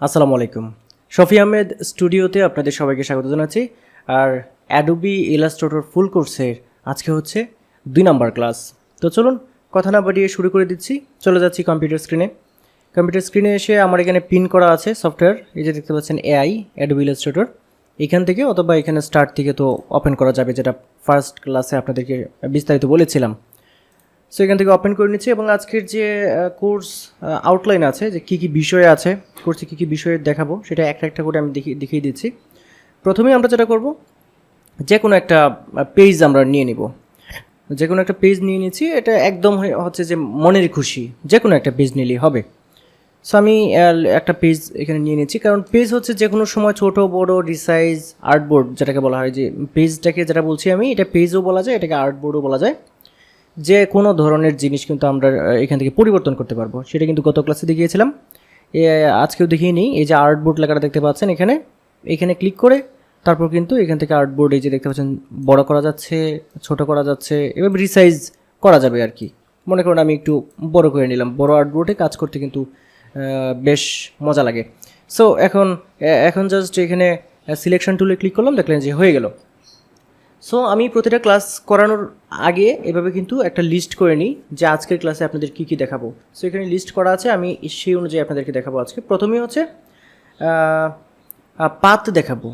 আসসালামু আলাইকুম। শফি আহমেদ স্টুডিওতে আপনাদের সবাইকে স্বাগত জানাচ্ছি। আর অ্যাডোবি ইলাস্ট্রেটর ফুল কোর্সের আজকে হচ্ছে দুই নাম্বার ক্লাস তো চলুন, কথা না বাড়িয়ে শুরু করে দিচ্ছি। চলে যাচ্ছি কম্পিউটার স্ক্রিনে কম্পিউটার স্ক্রিনে এসে আমার এখানে পিন করা আছে সফটওয়্যার এই যে দেখতে পাচ্ছেন এআই অ্যাডোবি ইলাস্ট্রেটর এখান থেকে অথবা এখানে স্টার্ট থেকে তো ওপেন করা যাবে, যেটা ফার্স্ট ক্লাসে আপনাদেরকে বিস্তারিত বলেছিলাম। সো এখান থেকে ওপেন করে নিচ্ছি এবং আজকের যে কোর্স আউটলাইন আছে যে কী কী বিষয় আছে কোর্সে কী কী বিষয় দেখাবো, সেটা একটা একটা করে আমি দেখিয়ে দেখিয়ে দিচ্ছি। প্রথমেই আমরা যেটা করব যে কোনো একটা পেজ আমরা নিয়ে নিব। যে কোনো একটা পেজ নিয়ে নিচ্ছি, এটা একদম হচ্ছে যে মনের খুশি যে কোনো একটা পেজ নিলেই হবে। সো আমি একটা পেজ এখানে নিয়ে নিচ্ছি, কারণ পেজ হচ্ছে যে কোনো সময় ছোট, বড় রিসাইজ আর্টবোর্ড যেটাকে বলা হয়, যে পেজটাকে যেটা বলছি আমি, এটা পেজও বলা যায়, এটাকে আর্টবোর্ডও বলা যায়। যে কোনো ধরনের জিনিস কিন্তু আমরা এখান থেকে পরিবর্তন করতে পারব। সেটা কিন্তু গত ক্লাসে দেখিয়েছিলাম। আজকেও দেখিয়ে নিই এই যে আর্টবোর্ড লেখাটা দেখতে পাচ্ছেন এখানে এখানে ক্লিক করে তারপর কিন্তু এখান থেকে আর্টবোর্ড এই যে দেখতে পাচ্ছেন, বড় করা যাচ্ছে, ছোট করা যাচ্ছে এবং রিসাইজ করা যাবে আর কি। মনে করুন আমি একটু বড় করে নিলাম। বড় আর্টবোর্ডে কাজ করতে কিন্তু বেশ মজা লাগে। সো এখন এখন জাস্ট এখানে সিলেকশন টুলে ক্লিক করলাম, দেখলেন যে হয়ে গেল। সো আমি প্রতিটা ক্লাস করানোর আগে এভাবে কিন্তু একটা লিস্ট করে নিই যে আজকের ক্লাসে আপনাদের কী কী দেখাবো। সো এখানে লিস্ট করা আছে, আমি সেই অনুযায়ী আপনাদেরকে দেখাবো আজকে। প্রথমেই হচ্ছে পাত দেখাবো।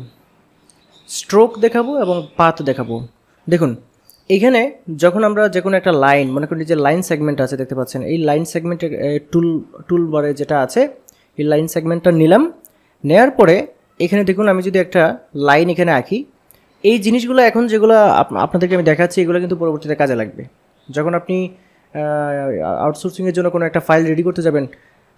স্ট্রোক দেখাবো এবং পাত দেখাবো। দেখুন, এখানে যখন আমরা যে কোনো একটা লাইন মনে করি যে লাইন সেগমেন্ট আছে, দেখতে পাচ্ছেন, এই লাইন সেগমেন্টের টুল টুল বারে যেটা আছে, এই লাইন সেগমেন্টটা নিলাম। নেয়ার পরে, এখানে দেখুন আমি যদি একটা লাইন এখানে আঁকি এই জিনিসগুলো এখন যেগুলো আপনাদেরকে আমি দেখাচ্ছি, এগুলো কিন্তু পরবর্তীতে কাজে লাগবে। যখন আপনি আউটসোর্সিংয়ের জন্য কোনো একটা ফাইল রেডি করতে যাবেন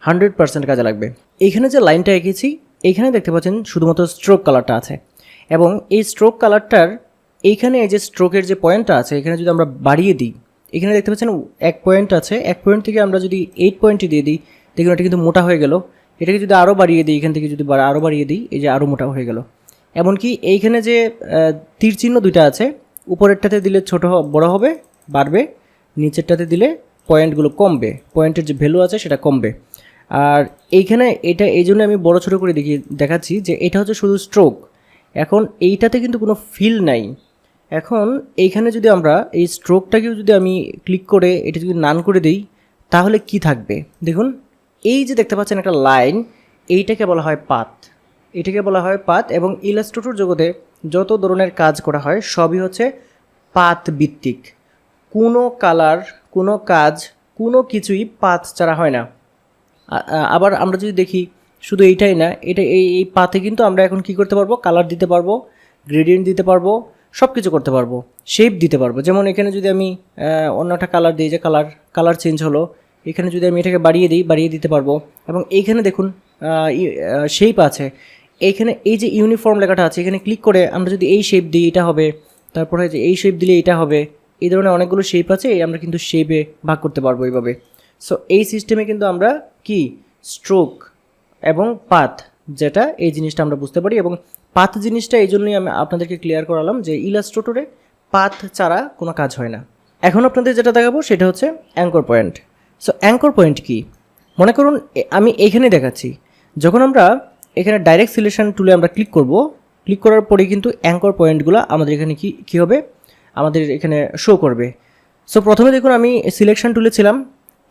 হান্ড্রেড পার্সেন্ট কাজে লাগবে। এইখানে যে লাইনটা এঁকেছি এইখানে দেখতে পাচ্ছেন শুধুমাত্র স্ট্রোক কালারটা আছে। এবং এই স্ট্রোক কালারটার এইখানে এই যে স্ট্রোকের যে পয়েন্টটা আছে, এখানে যদি আমরা বাড়িয়ে দিই, এখানে দেখতে পাচ্ছেন এক পয়েন্ট আছে। এক পয়েন্ট থেকে আমরা যদি এইট পয়েন্টে দিয়ে দিই, দেখুন এটা কিন্তু মোটা হয়ে গেল। এটাকে যদি আরও বাড়িয়ে দিই, এখান থেকে যদি আরও বাড়িয়ে দিই, এই যে আরও মোটা হয়ে গেল। এমনকি এইখানে যে তীর চিহ্ন দুইটা আছে, উপরেরটাতে দিলে ছোট বড় হবে, বাড়বে, নিচেরটাতে দিলে পয়েন্টগুলো কমবে, পয়েন্টের যে ভ্যালু আছে সেটা কমবে। আর এইখানে এটা, এই জন্য আমি বড় ছোট করে দেখি, দেখাচ্ছি যে এটা হচ্ছে শুধু স্ট্রোক এখন এইটাতে কিন্তু কোনো ফিল নাই। এখন এইখানে যদি আমরা এই স্ট্রোকটাকেও যদি আমি ক্লিক করে, এটা যদি নান করে দিই, তাহলে কি থাকবে? দেখুন, এই যে দেখতে পাচ্ছেন একটা লাইন এইটাকে বলা হয় পাত এটাকে বলা হয় পাত এবং ইলাস্ট্রেটর জগতে যত ধরনের কাজ করা হয়, সবই হচ্ছে পাত ভিত্তিক কোনো কালার, কোনো কাজ, কোনো কিছুই পাত ছাড়া হয় না। আবার আমরা যদি দেখি, শুধু এইটাই না, এটা এই এই পাতে কিন্তু আমরা এখন কি করতে পারব? কালার দিতে পারব, গ্রেডিয়েন্ট দিতে পারব সব কিছু করতে পারব, শেপ দিতে পারব। যেমন এখানে যদি আমি অন্য একটা কালার দিই, যে কালার কালার চেঞ্জ হলো, এখানে যদি আমি এটাকে বাড়িয়ে দিই, বাড়িয়ে দিতে পারব। এবং এইখানে দেখুন শেপ আছে। এইখানে এই যে ইউনিফর্ম লেখাটা আছে, এখানে ক্লিক করে আমরা যদি এই শেপ দিই, এটা হবে। তারপরে যে এই শেপ দিলে এটা হবে। এই ধরনের অনেকগুলো শেপ আছে, এই আমরা কিন্তু শেপে ভাগ করতে পারব এইভাবে। সো এই সিস্টেমে কিন্তু আমরা কি? স্ট্রোক এবং পাথ, যেটা এই জিনিসটা আমরা বুঝতে পারি এবং পাথ জিনিসটা এই জন্যই আমি আপনাদেরকে ক্লিয়ার করালাম যে ইলাস্ট্রেটরে পাথ ছাড়া কোনো কাজ হয় না। এখন আপনাদের যেটা দেখাবো সেটা হচ্ছে anchor point so anchor point কি? মনে করুন আমি এইখানে দেখাচ্ছি। যখন আমরা এখানে ডাইরেক্ট সিলেকশন টুলে আমরা ক্লিক করব। ক্লিক করার পরে কিন্তু অ্যাঙ্কর পয়েন্টগুলো আমাদের এখানে কি, কী হবে? আমাদের এখানে শো করবে। সো প্রথমে দেখুন আমি সিলেকশন টুলে ছিলাম।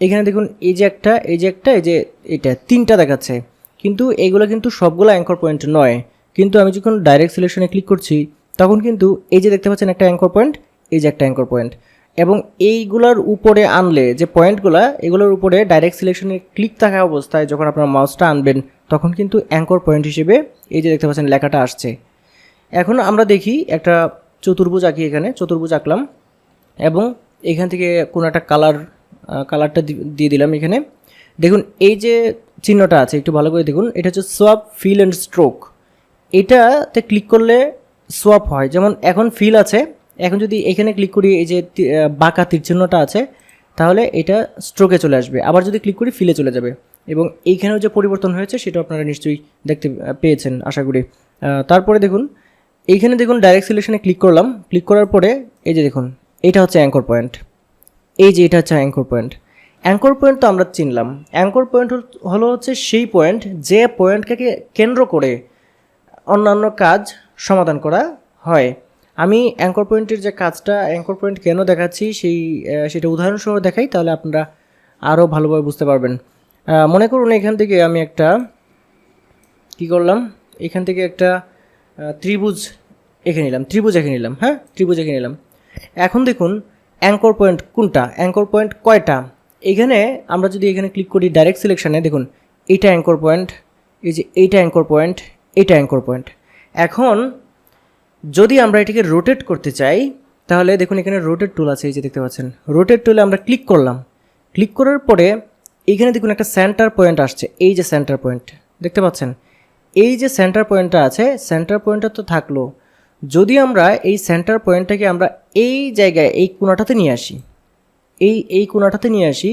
এখানে দেখুন এই যে একটা, এই যে একটা, এই যে এটা, তিনটা দেখাচ্ছে। কিন্তু এইগুলো কিন্তু সবগুলো অ্যাঙ্কর পয়েন্ট নয়। কিন্তু আমি যখন ডাইরেক্ট সিলেকশনে ক্লিক করছি, তখন কিন্তু এই যে দেখতে পাচ্ছেন একটা অ্যাঙ্কর পয়েন্ট এই যে একটা অ্যাঙ্কর পয়েন্ট এবং এইগুলোর উপরে আনলে যে পয়েন্টগুলো এগুলোর উপরে ডাইরেক্ট সিলেকশনে ক্লিক থাকা অবস্থায় যখন আপনার মাউসটা আনবেন তখন কিন্তু অ্যাঙ্কর পয়েন্ট হিসেবে এই যে দেখতে পাচ্ছেন লেখাটা আসছে। এখন আমরা দেখি একটা চতুর্ভুজ আঁকি এখানে, চতুর্ভুজ আঁকলাম এবং এখান থেকে কোনো একটা কালার কালারটা দিয়ে দিলাম এখানে। দেখুন, এই যে চিহ্নটা আছে, একটু ভালো করে দেখুন, এটা হচ্ছে সোয়াপ ফিল অ্যান্ড স্ট্রোক এটাতে ক্লিক করলে সোয়াপ হয়। যেমন এখন ফিল আছে, এখন যদি এখানে ক্লিক করি, এই যে বাঁকা তীর চিহ্নটা আছে, তাহলে এটা স্ট্রোকে চলে আসবে। আবার যদি ক্লিক করি ফিলে চলে যাবে। এবং এইখানেও যে পরিবর্তন হয়েছে সেটা আপনারা নিশ্চয়ই দেখতে পেয়েছেন, আশা করি। তারপরে দেখুন, এইখানে দেখুন ডাইরেক্ট সিলেকশনে ক্লিক করলাম। ক্লিক করার পরে, এই যে দেখুন, এটা হচ্ছে অ্যাঙ্কর পয়েন্ট এই যে এটা হচ্ছে অ্যাঙ্কর পয়েন্ট অ্যাঙ্কর পয়েন্ট তো আমরা চিনলাম। অ্যাঙ্কর পয়েন্ট হলো হচ্ছে সেই পয়েন্ট যে পয়েন্টকে কেন্দ্র করে অন্যান্য কাজ সমাধান করা হয়। আমি অ্যাঙ্কর পয়েন্টের যে কাজটা অ্যাঙ্কর পয়েন্ট কেন দেখাচ্ছি, সেই সেটা উদাহরণসহ দেখাই, তাহলে আপনারা আরও ভালোভাবে বুঝতে পারবেন। মনে করুন এখান থেকে আমি একটা, কি করলাম? এখান থেকে একটা ত্রিভুজ এঁকে নিলাম, ত্রিভুজ এঁকে নিলাম হ্যাঁ? ত্রিভুজ এঁকে নিলাম। এখন দেখুন অ্যাঙ্কর পয়েন্ট কোনটা? অ্যাঙ্কর পয়েন্ট কয়টা? এখানে আমরা যদি এখানে ক্লিক করি ডাইরেক্ট সিলেকশানে দেখুন, এইটা অ্যাঙ্কর পয়েন্ট এই যে এইটা অ্যাঙ্কর পয়েন্ট এইটা অ্যাঙ্কর পয়েন্ট এখন, যদি আমরা এটাকে রোটেট করতে চাই, তাহলে দেখুন এখানে রোটেট টুল আছে, এই যে দেখতে পাচ্ছেন। রোটেট টুলে আমরা ক্লিক করলাম। ক্লিক করার পরে এখানে দেখুন একটা সেন্টার পয়েন্ট আসছে, এই যে সেন্টার পয়েন্ট দেখতে পাচ্ছেন? এই যে সেন্টার পয়েন্টটা আছে সেন্টার পয়েন্টটা তো থাকল। যদি আমরা এই সেন্টার পয়েন্টটাকে আমরা এই জায়গায়, এই কোনাটাতে নিয়ে আসি, এই এই কোনাটাতে নিয়ে আসি,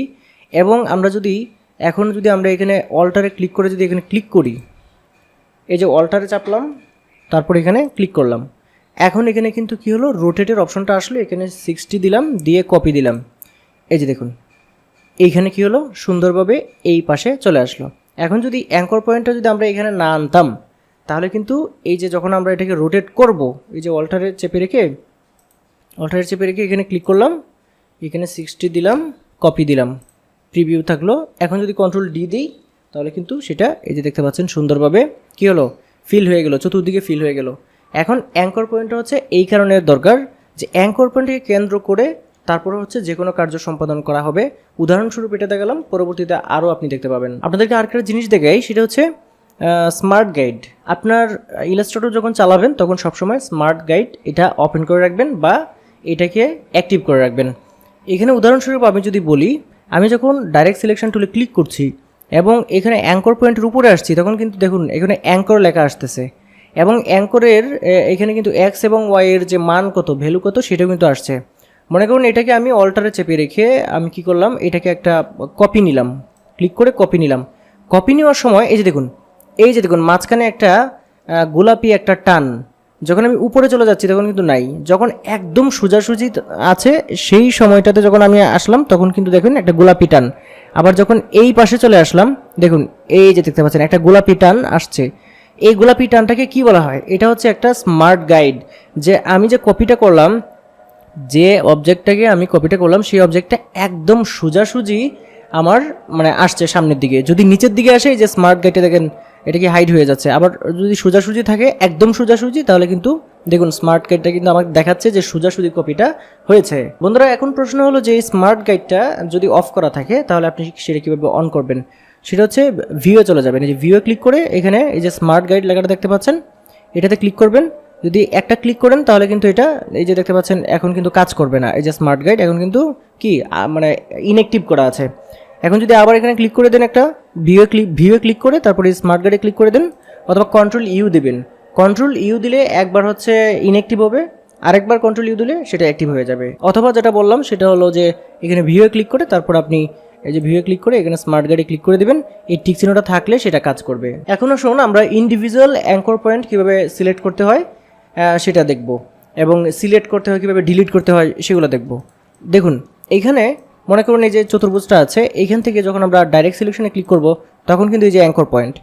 এবং আমরা যদি, এখন যদি আমরা এখানে অল্টারে ক্লিক করে যদি এখানে ক্লিক করি, এই যে অল্টারে চাপলাম, তারপর এখানে ক্লিক করলাম। এখন এখানে কিন্তু কি হলো? রোটেটের অপশনটা আসলো, এখানে সিক্সটি দিলাম, দিয়ে কপি দিলাম। এই যে দেখুন এইখানে কি হলো? সুন্দরভাবে এই পাশে চলে আসলো। এখন যদি অ্যাঙ্কর পয়েন্টটা যদি আমরা এখানে না আনতাম, তাহলে কিন্তু এই যে যখন আমরা এটাকে রোটেট করব, এই যে অল্টারে চেপে রেখে অল্টারে চেপে রেখে এখানে ক্লিক করলাম, এখানে সিক্সটি দিলাম কপি দিলাম। প্রিভিউ থাকল। এখন যদি কন্ট্রোল ডি দিই, তাহলে কিন্তু সেটা এই যে দেখতে পাচ্ছেন সুন্দরভাবে কী হলো? ফিল হয়ে গেল, চতুর্দিকে ফিল হয়ে গেল। এখন অ্যাঙ্কর পয়েন্টটা হচ্ছে এই কারণে দরকার যে অ্যাঙ্কর পয়েন্টকে কেন্দ্র করে তারপরে হচ্ছে যে কোনো কার্য সম্পাদন করা হবে। উদাহরণস্বরূপ এটা দেখালাম, পরবর্তীতে আরও আপনি দেখতে পাবেন। আপনাদেরকে আর একটা জিনিস দেখাই, সেটা হচ্ছে স্মার্ট গাইড আপনার ইলাস্ট্রেটর যখন চালাবেন, তখন সবসময় স্মার্ট গাইড এটা ওপেন করে রাখবেন বা এটাকে অ্যাক্টিভ করে রাখবেন। এখানে উদাহরণস্বরূপ আমি যদি বলি, আমি যখন ডাইরেক্ট সিলেকশন টুলে ক্লিক করছি এবং এখানে অ্যাঙ্কর পয়েন্টের উপরে আসছি, তখন কিন্তু দেখুন, এখানে অ্যাঙ্কর লেখা আসতেছে। এবং অ্যাঙ্করের এখানে কিন্তু এক্স এবং ওয়াইয়ের যে মান কত ভ্যালু কত, সেটাও কিন্তু আসছে। মনে করুন এটাকে আমি অল্টারে চেপে রেখে আমি কি করলাম? এটাকে একটা কপি নিলাম। ক্লিক করে কপি নিলাম। কপি নেওয়ার সময় এই যে দেখুন, এই যে দেখুন, মাঝখানে একটা গোলাপি একটা টান। যখন আমি উপরে চলে যাচ্ছি তখন কিন্তু নাই। যখন একদম সোজাসুজি আছে সেই সময়টাতে যখন আমি আসলাম তখন কিন্তু দেখুন একটা গোলাপি টান। আবার যখন এই পাশে চলে আসলাম, দেখুন, এই যে দেখতে পাচ্ছেন একটা গোলাপি টান আসছে। এই গোলাপি টানটাকে কি বলা হয়? এটা হচ্ছে একটা স্মার্ট গাইড যে আমি যে কপিটা করলাম যে অবজেক্টটাকে আমি কপিটা করলাম, সেই অবজেক্টটা একদম সোজাসুজি আমার মানে আসছে সামনের দিকে। যদি নিচের দিকে আসে, এই যে স্মার্ট গাইডটা দেখেন, এটা কি হাইড হয়ে যাচ্ছে। আবার যদি সোজাসুজি থাকে, একদম সোজাসুজি, তাহলে কিন্তু দেখুন স্মার্ট গাইডটা কিন্তু আমাকে দেখাচ্ছে যে সোজাসুজি কপিটা হয়েছে। বন্ধুরা, এখন প্রশ্ন হলো যে এই স্মার্ট গাইডটা যদি অফ করা থাকে, তাহলে আপনি সেটা কীভাবে অন করবেন? সেটা হচ্ছে ভিও চলে যাবেন। এই যে ভিও ক্লিক করে এখানে এই যে স্মার্ট গাইড লেখাটা দেখতে পাচ্ছেন, এটাতে ক্লিক করবেন। যদি একটা ক্লিক করেন, তাহলে কিন্তু এটা, এই যে দেখতে পাচ্ছেন, এখন কিন্তু কাজ করবে না। এই যে স্মার্ট গাইড এখন কিন্তু কি মানে ইনঅ্যাক্টিভ করা আছে। এখন যদি আবার এখানে ক্লিক করে দেন একটা ভিও ক্লিক ভিও ক্লিক করে, তারপরে স্মার্ট গাইডে ক্লিক করে দেন, অথবা কন্ট্রোল ইউ দেবেন। কন্ট্রোল ইউ দিলে একবার হচ্ছে ইনঅ্যাক্টিভ হবে, আরেকবার কন্ট্রোল ইউ দিলে সেটা অ্যাক্টিভ হয়ে যাবে। অথবা যেটা বললাম, সেটা হলো যে এখানে ভিও ক্লিক করে, তারপর আপনি এই যে ভিও ক্লিক করে, এখানে স্মার্ট গাইডে ক্লিক করে দিবেন, এই টিক চিহ্নটা থাকলে সেটা কাজ করবে। এখন আসুন আমরা ইন্ডিভিজুয়াল অ্যাঙ্কর পয়েন্ট কীভাবে সিলেক্ট করতে হয় সেটা দেখব। এবং সিলেক্ট করতে হয়, কীভাবে ডিলিট করতে হয়, সেগুলো দেখব। দেখুন, এখানে মনে করুন এই যে চতুর্ভুজটা আছে এইখান থেকে যখন আমরা ডাইরেক্ট সিলেকশনে ক্লিক করব, তখন কিন্তু এই যে অ্যাঙ্কর পয়েন্ট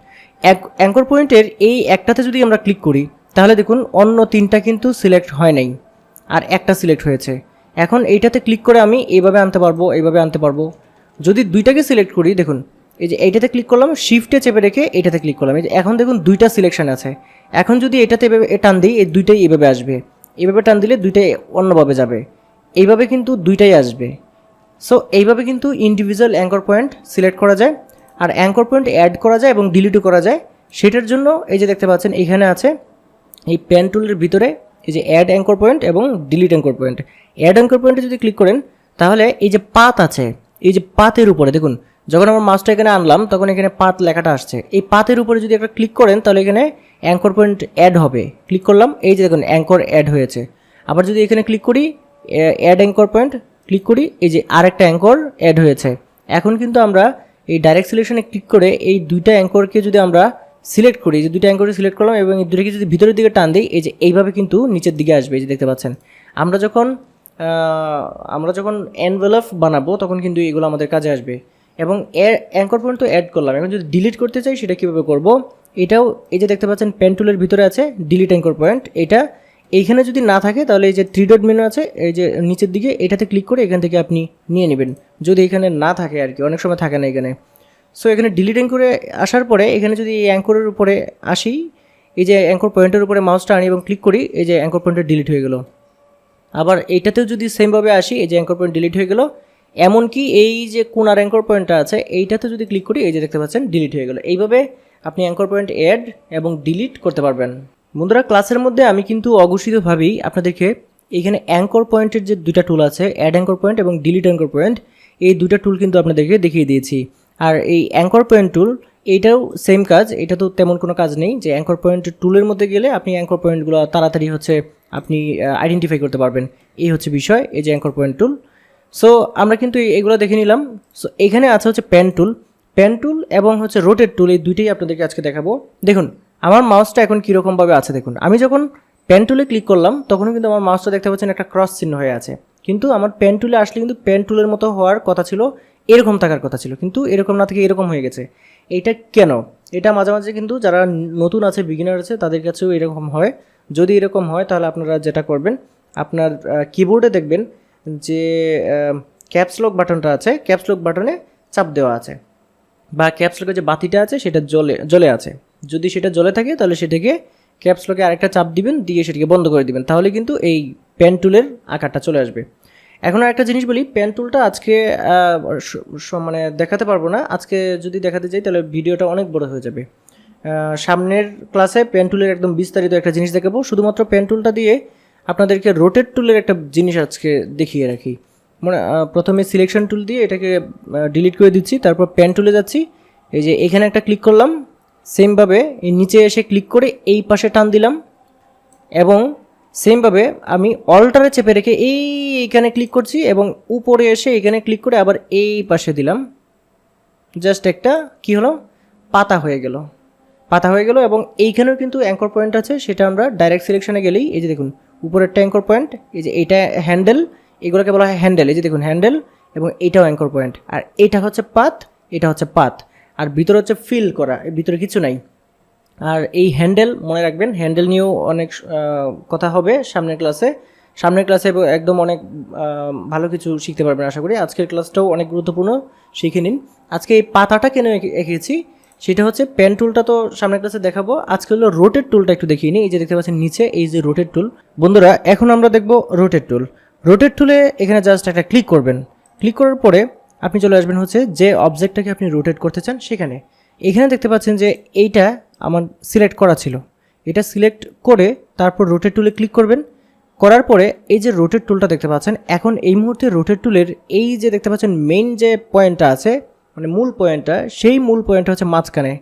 অ্যাঙ্কর পয়েন্টের এই একটাতে যদি আমরা ক্লিক করি, তাহলে দেখুন অন্য তিনটা কিন্তু সিলেক্ট হয় নাই, আর একটা সিলেক্ট হয়েছে। এখন এইটাতে ক্লিক করে আমি এইভাবে আনতে পারব, এইভাবে আনতে পারব। যদি দুইটাকে সিলেক্ট করি, দেখুন এই যে এইটাতে ক্লিক করলাম শিফটে চেপে রেখে এটাতে ক্লিক করলাম। এই যে এখন দেখুন দুইটা সিলেকশন আছে। এখন যদি এটাতে এভাবে টান দিই, এই দুইটাই এভাবে আসবে। এভাবে টান দিলে দুইটাই অন্যভাবে যাবে। এইভাবে কিন্তু দুইটাই আসবে। সো এইভাবে কিন্তু ইন্ডিভিজুয়াল অ্যাঙ্কর পয়েন্ট সিলেক্ট করা যায়, আর অ্যাঙ্কর পয়েন্ট অ্যাড করা যায় এবং ডিলিটও করা যায়। সেটার জন্য এই যে দেখতে পাচ্ছেন এখানে আছে এই পেন টুলের ভিতরে এই যে অ্যাড অ্যাঙ্কর পয়েন্ট এবং delete anchor point add anchor পয়েন্টে যদি ক্লিক করেন, তাহলে এই যে পাত আছে, এই যে পাতের উপরে দেখুন যখন আমার মাছটা এখানে আনলাম, তখন এখানে পাত লেখাটা আসছে। এই পাতের উপরে যদি একটা ক্লিক করেন, তাহলে এখানে অ্যাঙ্কর পয়েন্ট অ্যাড হবে। ক্লিক করলাম, এই যে দেখুন অ্যাঙ্কর অ্যাড হয়েছে। আবার যদি এখানে ক্লিক করি অ্যাড অ্যাঙ্কর পয়েন্ট ক্লিক করি, এই যে আরেকটা অ্যাঙ্কর অ্যাড হয়েছে। এখন কিন্তু আমরা এই ডাইরেক্ট সিলেকশনে ক্লিক করে এই দুইটা অ্যাঙ্করকে যদি আমরা সিলেক্ট করি যে দুইটা অ্যাঙ্করে সিলেক্ট করলাম এবং এই দুটোকে যদি ভিতরের দিকে টান দিই, এই যে এইভাবে কিন্তু নিচের দিকে আসবে, এই যে দেখতে পাচ্ছেন। আমরা যখন আমরা যখন এনভেলপ বানাবো, তখন কিন্তু এগুলো আমাদের কাজে আসবে। এবং অ্যাঙ্কর পয়েন্ট তো অ্যাড করলাম। এখন যদি ডিলিট করতে চাই, সেটা কীভাবে করব? এটাও, এই যে দেখতে পাচ্ছেন পেন টুলের ভিতরে আছে ডিলিট অ্যাঙ্কর পয়েন্ট এটা এইখানে যদি না থাকে, তাহলে এই যে থ্রি ডট মেনু আছে, এই যে নিচের দিকে, এটাতে ক্লিক করে এখান থেকে আপনি নিয়ে নেবেন। যদি এখানে না থাকে আর কি, অনেক সময় থাকে না এখানে। সো এখানে ডিলিটিং করে আসার পরে, এখানে যদি এই অ্যাঙ্করের উপরে আসি, এই যে অ্যাঙ্কর পয়েন্টের উপরে মাউসটা আনি এবং ক্লিক করি, এই যে অ্যাঙ্কর পয়েন্টটা ডিলিট হয়ে গেল। আবার এইটাতেও যদি সেমভাবে আসি, এই যে অ্যাঙ্কর পয়েন্ট ডিলিট হয়ে গেল এমনকি এই যে কোনার অ্যাঙ্কর পয়েন্টটা আছে, এইটাতে যদি ক্লিক করি, এই যে দেখতে পাচ্ছেন ডিলিট হয়ে গেল। এইভাবে আপনি অ্যাঙ্কর পয়েন্ট অ্যাড এবং ডিলিট করতে পারবেন। বন্ধুরা ক্লাসের মধ্যে আমি কিন্তু অঘোষিতভাবেই আপনাদেরকে এখানে অ্যাঙ্কর পয়েন্টের যে দুটা টুল আছে অ্যাড অ্যাঙ্কর পয়েন্ট এবং ডিলিট অ্যাঙ্কর পয়েন্ট এই দুইটা টুল কিন্তু আপনাদেরকে দেখিয়ে দিয়েছি। আর এই অ্যাঙ্কর পয়েন্ট টুল এইটাও সেম কাজ, এটা তো তেমন কোনো কাজ নেই যে অ্যাঙ্কর পয়েন্ট টুলের মধ্যে গেলে আপনি অ্যাঙ্কর পয়েন্টগুলো তাড়াতাড়ি হচ্ছে আপনি আইডেন্টিফাই করতে পারবেন। এই হচ্ছে বিষয়, এই যে অ্যাঙ্কর পয়েন্ট টুল সো আমরা কিন্তু এগুলো দেখে নিলাম। সো এখানে আছে হচ্ছে পেন টুল পেন টুল এবং হচ্ছে রোটেট টুল এই দুইটাই আপনাদেরকে আজকে দেখাবো। দেখুন, আমার মাউসটা এখন কীরকমভাবে আছে দেখুন। আমি যখন পেন টুলে ক্লিক করলাম, তখনও কিন্তু আমার মাউসটা দেখতে পাচ্ছেন একটা ক্রস চিহ্ন হয়ে আছে। কিন্তু আমার পেন টুলে আসলে কিন্তু পেন টুলের মতো হওয়ার কথা ছিল, এরকম থাকার কথা ছিল। কিন্তু এরকম না থেকে এরকম হয়ে গেছে। এইটা কেন? এটা মাঝে মাঝে কিন্তু যারা নতুন আছে বিগিনার আছে, তাদের কাছেও এরকম হয়। যদি এরকম হয়, তাহলে আপনারা যেটা করবেন, আপনার কিবোর্ডে দেখবেন যে ক্যাপসলক বাটনটা আছে ক্যাপসলক বাটনে চাপ দেওয়া আছে। বা ক্যাপসলকের যে বাতিটা আছে, সেটা জ্বলে জ্বলে আছে। যদি সেটা জ্বলে থাকে, তাহলে সেটাকে ক্যাপসলকে আরেকটা চাপ দিবেন, দিয়ে সেটাকে বন্ধ করে দিবেন। তাহলে কিন্তু এই পেন টুলের আকারটা চলে আসবে। এখন একটা জিনিস বলি পেন টুলটা আজকে মানে দেখাতে পারব না। আজকে যদি দেখাতে যাই তাহলে ভিডিওটা অনেক বড় হয়ে যাবে। সামনের ক্লাসে পেন টুলের একদম বিস্তারিত একটা জিনিস দেখাবো। শুধুমাত্র পেন টুলটা দিয়ে আপনাদেরকে রোটেট টুলের একটা জিনিস আজকে দেখিয়ে রাখি। মানে প্রথমে সিলেকশন টুল দিয়ে এটাকে ডিলিট করে দিচ্ছি, তারপর পেন টুলে যাচ্ছি। এই যে এখানে একটা ক্লিক করলাম সেমভাবে এই নিচে এসে ক্লিক করে এই পাশে টান দিলাম। এবং সেমভাবে আমি অল্টারে চেপে রেখে এই এইখানে ক্লিক করছি এবং উপরে এসে এখানে ক্লিক করে আবার এই পাশে দিলাম। জাস্ট একটা, কি হলো? পাতা হয়ে গেল। পাতা হয়ে গেল এবং এইখানেও কিন্তু অ্যাঙ্কর পয়েন্ট আছে, সেটা আমরা ডাইরেক্ট সিলেকশনে গেলেই, এই যে দেখুন উপরেরটা অ্যাঙ্কর পয়েন্ট এই যে এইটা হ্যান্ডেল এগুলোকে বলা হয় হ্যান্ডেল এই যে দেখুন হ্যান্ডেল এবং এটাও অ্যাঙ্কর পয়েন্ট আর এটা হচ্ছে পাত এটা হচ্ছে পাত আর ভিতরে হচ্ছে ফিল করা ভিতরে কিছু নাই। আর এই হ্যান্ডেল মনে রাখবেন হ্যান্ডেল নিয়েও অনেক কথা হবে সামনের ক্লাসে সামনের ক্লাসে একদম অনেক ভালো কিছু শিখতে পারবেন, আশা করি। আজকের ক্লাসটাও অনেক গুরুত্বপূর্ণ, শিখে নিন। আজকে এই পাতাটা কেন এঁকে- এঁকেছি? সেটা হচ্ছে পেন টুলটা তো সামনের ক্লাসে দেখাবো। আজকে হলো রোটেট টুলটা একটু দেখিয়ে নিই। এই যে দেখতে পাচ্ছেন নিচে, এই যে রোটেট টুল বন্ধুরা, এখন আমরা দেখব রোটেট টুল রোটেট টুলে এখানে জাস্ট একটা ক্লিক করবেন। ক্লিক করার পরে আপনি চলে আসবেন হচ্ছে যে অবজেক্টটাকে আপনি রোটেট করতে চান সেখানে। এখানে দেখতে পাচ্ছেন যে এইটা আমার সিলেক্ট করা ছিল। এটা সিলেক্ট করে তারপর রোটেট টুলে ক্লিক করবেন। করার পরে এই যে রোটেট টুলটা দেখতে পাচ্ছেন, এখন এই মুহূর্তে রোটেট টুলের এই যে দেখতে পাচ্ছেন মেইন যে পয়েন্টটা আছে মানে মূল পয়েন্টটা, সেই মূল পয়েন্টটা হচ্ছে মাঝখানে।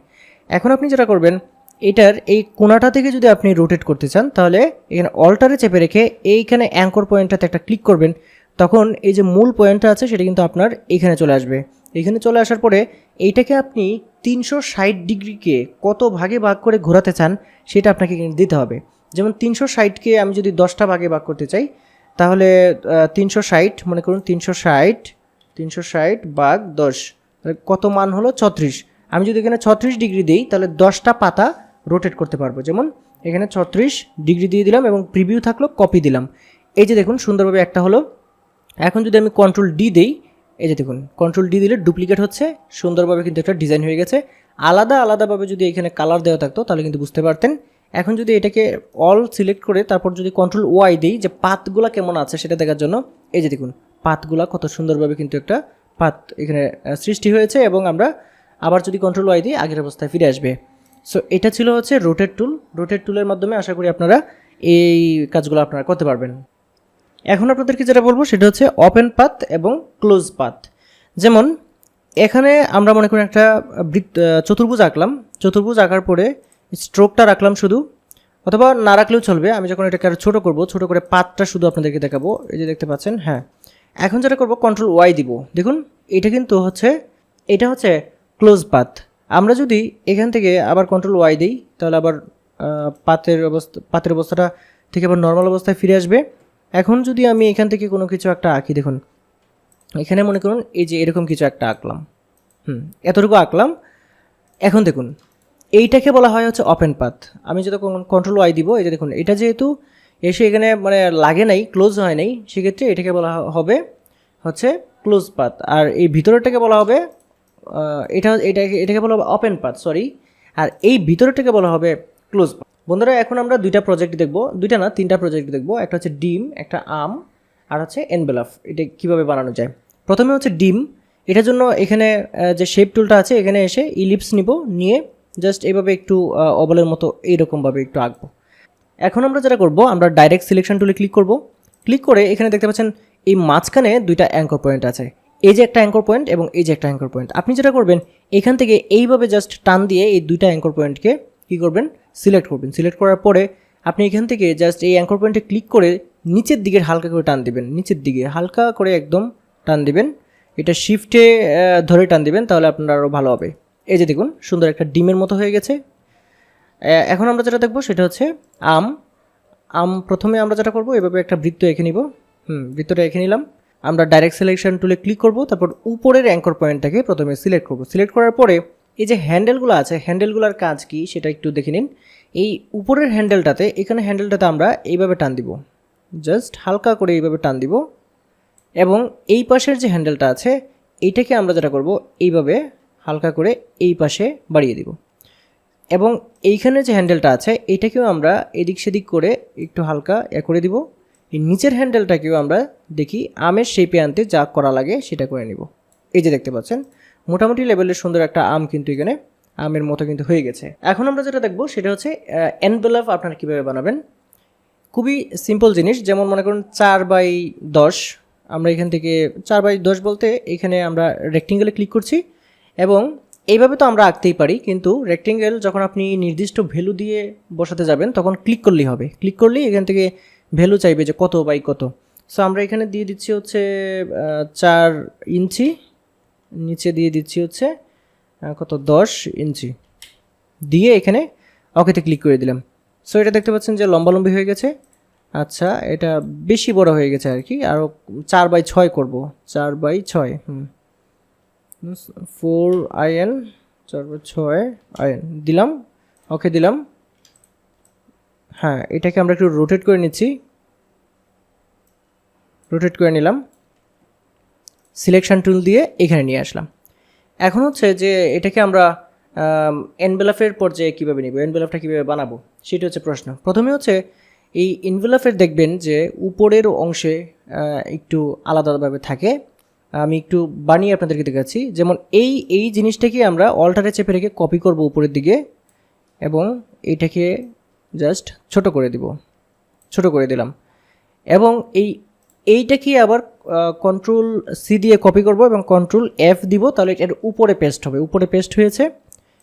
এখন আপনি যেটা করবেন, এটার এই কোনাটা থেকে যদি আপনি রোটেট করতে চান, তাহলে এখানে অল্টারে চেপে রেখে এইখানে অ্যাঙ্কর পয়েন্টটাতে একটা ক্লিক করবেন। তখন এই যে মূল পয়েন্টটা আছে, সেটা কিন্তু আপনার এইখানে চলে আসবে। এখানে চলে আসার পরে এইটাকে আপনি তিনশো ষাট ডিগ্রিকে কত ভাগে ভাগ করে ঘোরাতে চান, সেটা আপনাকে দিতে হবে। যেমন তিনশো ষাটকে আমি যদি দশটা ভাগে ভাগ করতে চাই, তাহলে তিনশো ষাট, মনে করুন তিনশো ষাট তিনশো ষাট ভাগ দশ। কত মান হলো ছত্রিশ? আমি যদি এখানে ছত্রিশ ডিগ্রি দিই, তাহলে দশটা পাতা রোটেট করতে পারব। যেমন এখানে ছত্রিশ ডিগ্রি দিয়ে দিলাম এবং প্রিভিউ থাকল কপি দিলাম। এই যে দেখুন, সুন্দরভাবে একটা হলো। এখন যদি আমি কন্ট্রোল ডি দিই, এই যে দেখুন কন্ট্রোল ডি দিলে ডুপ্লিকেট হচ্ছে, সুন্দরভাবে কিন্তু একটা ডিজাইন হয়ে গেছে। আলাদা আলাদাভাবে যদি এখানে কালার দেওয়া থাকতো, তাহলে কিন্তু বুঝতে পারতেন। এখন যদি এটাকে অল সিলেক্ট করে তারপর যদি কন্ট্রোল ওয়াই দিই, যে পাতগুলা কেমন আছে সেটা দেখার জন্য, এই যে দেখুন, পাতগুলা কত সুন্দরভাবে কিন্তু একটা পাত এখানে সৃষ্টি হয়েছে এবং আমরা আবার যদি কন্ট্রোল ওয়াই দিই আগের অবস্থায় ফিরে আসবে। সো এটা ছিল হচ্ছে রোটেট টুল রোটেট টুলের মাধ্যমে আশা করি আপনারা এই কাজগুলো আপনারা করতে পারবেন। এখন আপনাদেরকে যেটা বলব, সেটা হচ্ছে ওপেন পাথ এবং ক্লোজ পাথ যেমন, এখানে আমরা মনে করি একটা বৃত্ত চতুর্ভুজ আঁকলাম। চতুর্ভুজ আঁকার পরে স্ট্রোকটা রাখলাম শুধু। অথবা না রাখলেও চলবে। আমি যখন এটাকে আরও ছোটো করব, ছোটো করে পাতটা শুধু আপনাদেরকে দেখাবো। এই যে দেখতে পাচ্ছেন হ্যাঁ। এখন যেটা করব কন্ট্রোল ওয়াই দিব। দেখুন, এটা কিন্তু হচ্ছে, এটা হচ্ছে ক্লোজ পাথ আমরা যদি এখান থেকে আবার কন্ট্রোল ওয়াই দিই, তাহলে আবার পাতের অবস্থা পাতের অবস্থাটা থেকে আবার নর্মাল অবস্থায় ফিরে আসবে। এখন যদি আমি এখান থেকে কোনো কিছু একটা আঁকি, দেখুন, এখানে মনে করুন, এই যে এরকম কিছু একটা আঁকলাম। হুম, এতটুকু আঁকলাম। এখন দেখুন, এইটাকে বলা হয় হচ্ছে ওপেন পাথ আমি যদি কন্ট্রোল ওয়াই দিব, এই যে দেখুন, এটা যেহেতু এসে এখানে মানে লাগে নাই ক্লোজ হয় নাই। সেক্ষেত্রে এটাকে বলা হবে হচ্ছে ক্লোজ পাথ আর এই ভিতরেরটাকে বলা হবে এটা এটাকে এটাকে বলা হবে ওপেন পাথ সরি আর এই ভিতরেরটাকে বলা হবে ক্লোজ পাথ বন্ধুরা, এখন আমরা দুইটা প্রজেক্ট দেখব। দুইটা না, তিনটা প্রজেক্ট দেখব। একটা হচ্ছে ডিম, একটা আম, আর হচ্ছে এনভেলাফ এটা কীভাবে বানানো যায়? প্রথমে হচ্ছে ডিম। এটার জন্য এখানে যে শেপ টুলটা আছে, এখানে এসে ইলিপস নিব। নিয়ে জাস্ট এইভাবে একটু অবলের মতো এইরকমভাবে একটু আঁকবো। এখন আমরা যেটা করব, আমরা ডাইরেক্ট সিলেকশন টুলে ক্লিক করব। ক্লিক করে এখানে দেখতে পাচ্ছেন, এই মাঝখানে দুইটা অ্যাঙ্কর পয়েন্ট আছে। এই যে একটা অ্যাঙ্কর পয়েন্ট এবং এই যে একটা অ্যাঙ্কর পয়েন্ট আপনি যেটা করবেন, এখান থেকে এইভাবে জাস্ট টান দিয়ে এই দুইটা অ্যাঙ্কর পয়েন্টকে কী করবেন সিলেক্ট করবেন। সিলেক্ট করার পরে আপনি এখান থেকে জাস্ট এই অ্যাঙ্কর পয়েন্টে ক্লিক করে নিচের দিকে হালকা করে টান দিবেন। নিচের দিকে হালকা করে একদম টান দিবেন। এটা শিফটে ধরে টান দিবেন, তাহলে আপনার আরও ভালো হবে। এই যে দেখুন, সুন্দর একটা ডিমের মতো হয়ে গেছে। এখন আমরা যেটা দেখব সেটা হচ্ছে আম। আম প্রথমে আমরা যেটা করব, এভাবে একটা বৃত্ত এঁকে নিব। হুম, বৃত্তটা এঁকে নিলাম। আমরা ডাইরেক্ট সিলেকশন টুলে ক্লিক করব, তারপর উপরের অ্যাঙ্কর পয়েন্টটাকে প্রথমে সিলেক্ট করব। সিলেক্ট করার পরে এই যে হ্যান্ডেলগুলো আছে হ্যান্ডেলগুলোর কাজ কি সেটা একটু দেখে নিন। এই উপরের হ্যান্ডেলটাতে এখানে হ্যান্ডেলটাতে আমরা এইভাবে টান দিব। জাস্ট হালকা করে এইভাবে টান দিব। এবং এই পাশের যে হ্যান্ডেলটা আছে এইটাকে আমরা যেটা করব, এইভাবে হালকা করে এই পাশে বাড়িয়ে দিব। এবং এইখানে যে হ্যান্ডেলটা আছে, এটাকেও আমরা এদিক সেদিক করে একটু হালকা এ করে দিব। এই নিচের হ্যান্ডেলটাকেও আমরা দেখি, আমের শেপে আনতে যা করা লাগে সেটা করে নিব। এই যে দেখতে পাচ্ছেন, মোটামুটি লেভেলের সুন্দর একটা আম কিন্তু এখানে, আমের মতো কিন্তু হয়ে গেছে। এখন আমরা যেটা দেখব সেটা হচ্ছে এনভেলভ আপনারা কীভাবে বানাবেন। খুবই সিম্পল জিনিস, যেমন মনে করুন চার বাই দশ, আমরা এখান থেকে চার বাই দশ বলতে এখানে আমরা রেক্টেঙ্গেলে ক্লিক করছি এবং এইভাবে তো আমরা আঁকতেই পারি, কিন্তু রেক্টেঙ্গেল যখন আপনি নির্দিষ্ট ভ্যালু দিয়ে বসাতে যাবেন, তখন ক্লিক করলেই হবে। ক্লিক করলেই এখান থেকে ভ্যালু চাইবে যে কত বাই কত। সো আমরা এখানে দিয়ে দিচ্ছি হচ্ছে চার ইঞ্চি, নিচে দিয়ে দিচ্ছি হচ্ছে কত? দশ ইঞ্চি। দিয়ে এখানে ওকেতে ক্লিক করে দিলাম। সো এটা দেখতে পাচ্ছেন যে লম্বালম্বি হয়ে গেছে। আচ্ছা এটা বেশি বড় হয়ে গেছে আর কি আরও চার বাই ছয় করব। চার বাই ছয়, হুম। ফোর আইএন বাই ছয় আইএন দিলাম? ওকে দিলাম। হ্যাঁ এটাকে আমরা একটু রোটেট করে নিচ্ছি। রোটেট করে নিলাম। সিলেকশন টুল দিয়ে এখানে নিয়ে আসলাম। এখন হচ্ছে যে এটাকে আমরা এনভেলাফের পর্যায়ে কীভাবে নিব? এনভেলাফটা কীভাবে বানাবো? সেটা হচ্ছে প্রশ্ন। প্রথমে হচ্ছে এই এনভেলাফের দেখবেন যে উপরের অংশে একটু আলাদাভাবে থাকে। আমি একটু বানিয়ে আপনাদেরকে দেখাচ্ছি। যেমন এই এই জিনিসটাকে আমরা অল্টারে চেপে রেখে কপি করব উপরের দিকে এবং এইটাকে জাস্ট ছোট করে দিব। ছোট করে দিলাম। এবং এই, এইটাকে আবার কন্ট্রোল সি দিয়ে কপি করব এবং কন্ট্রোল এফ দিব, তাহলে এর উপরে পেস্ট হবে। উপরে পেস্ট হয়েছে।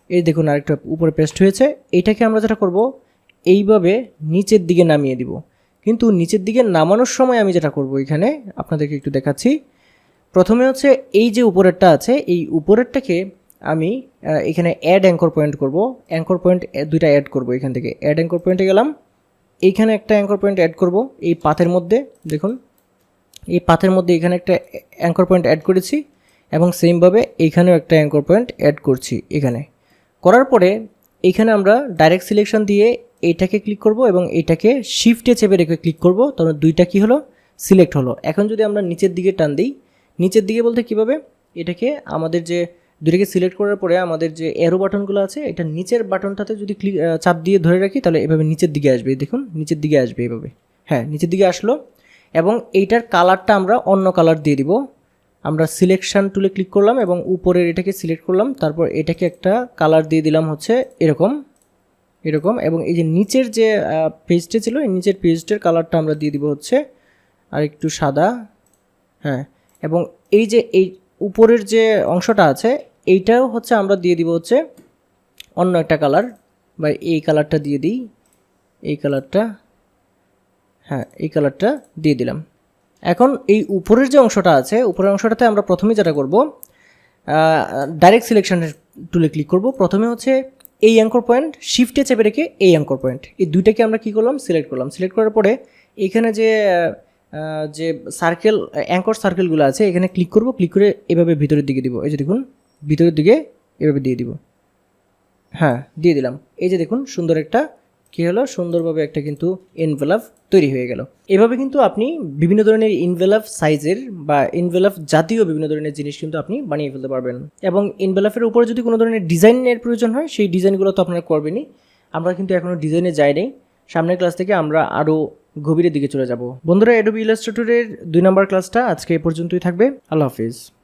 এই দেখুন আরেকটা উপরে পেস্ট হয়েছে। এইটাকে আমরা যেটা করব, এইভাবে নিচের দিকে নামিয়ে দিব। কিন্তু নিচের দিকে নামানোর সময় আমি যেটা করব এখানে, আপনাদেরকে একটু দেখাচ্ছি। প্রথমে হচ্ছে এই যে উপরেরটা আছে, এই উপরেরটাকে আমি এখানে অ্যাড অ্যাঙ্কর পয়েন্ট করব। অ্যাঙ্কর পয়েন্ট দুইটা অ্যাড করব এখান থেকে। অ্যাড অ্যাঙ্কর পয়েন্টে গেলাম। এইখানে একটা অ্যাঙ্কর পয়েন্ট অ্যাড করব, এই পাথের মধ্যে, দেখুন। এই পাথের মধ্যে এখানে একটা অ্যাঙ্কর পয়েন্ট অ্যাড করেছি এবং সেমভাবে এইখানেও একটা অ্যাঙ্কর পয়েন্ট অ্যাড করছি এখানে। করার পরে এইখানে আমরা ডাইরেক্ট সিলেকশন দিয়ে এইটাকে ক্লিক করব এবং এইটাকে শিফটে চেপে রেখে ক্লিক করব। তখন দুইটা কি হলো? সিলেক্ট হলো। এখন যদি আমরা নিচের দিকে টান দিই নিচের দিকে বলতে কীভাবে? এটাকে আমাদের যে, দুইটাকে সিলেক্ট করার পরে আমাদের যে এরো বাটনগুলো আছে, এটা নিচের বাটনটাতে যদি ক্লিক চাপ দিয়ে ধরে রাখি, তাহলে এভাবে নিচের দিকে আসবে দেখুন, নিচের দিকে আসবে এভাবে। হ্যাঁ নিচের দিকে আসলো, এবং এইটার কালারটা আমরা অন্য কালার দিয়ে দিব। আমরা সিলেকশান টুলে ক্লিক করলাম, এবং উপরের এটাকে সিলেক্ট করলাম, তারপর এটাকে একটা কালার দিয়ে দিলাম হচ্ছে এরকম এরকম, এবং এই যে নিচের যে পেজটা ছিল, এই নিচের পেজটার কালারটা আমরা দিয়ে দিব হচ্ছে আর একটু সাদা। হ্যাঁ এবং এই যে, এই উপরের যে অংশটা আছে, এইটাও হচ্ছে আমরা দিয়ে দিব হচ্ছে অন্য একটা কালার বা এই কালারটা দিয়ে দিই, এই কালারটা হ্যাঁ এই কালারটা দিয়ে দিলাম। এখন এই উপরের যে অংশটা আছে, উপরের অংশটাতে আমরা প্রথমে যেটা করব ডাইরেক্ট সিলেকশনের টুলে ক্লিক করব। প্রথমে হচ্ছে এই অ্যাঙ্কর পয়েন্ট শিফটে চেপে রেখে এই অ্যাঙ্কর পয়েন্ট এই দুইটাকে আমরা কী করলাম? সিলেক্ট করলাম। সিলেক্ট করার পরে এখানে যে যে সার্কেল অ্যাঙ্কর সার্কেলগুলো আছে, এখানে ক্লিক করব ক্লিক করে এভাবে ভিতরের দিকে দিব। এই যে দেখুন, ভিতরের দিকে এভাবে দিয়ে দিব। হ্যাঁ দিয়ে দিলাম। এই যে দেখুন, সুন্দর একটা কী হলো? সুন্দরভাবে একটা কিন্তু এনভেলাপ তৈরি হয়ে গেল। এভাবে কিন্তু আপনি বিভিন্ন ধরনের ইনভেলাপ সাইজের বা ইনভেলাপ জাতীয় বিভিন্ন ধরনের জিনিস কিন্তু আপনি বানিয়ে ফেলতে পারবেন। এবং ইনভেলাপের উপরে যদি কোনো ধরনের ডিজাইনের প্রয়োজন হয়, সেই ডিজাইনগুলো তো আপনারা করবেনই। আমরা কিন্তু এখনও ডিজাইনে যাইনি। সামনের ক্লাস থেকে আমরা আরও গভীরের দিকে চলে যাব। বন্ধুরা এডোবি ইলাস্ট্রেটরের দুই নম্বর ক্লাসটা আজকে এ পর্যন্তই থাকবে। আল্লাহ হাফিজ।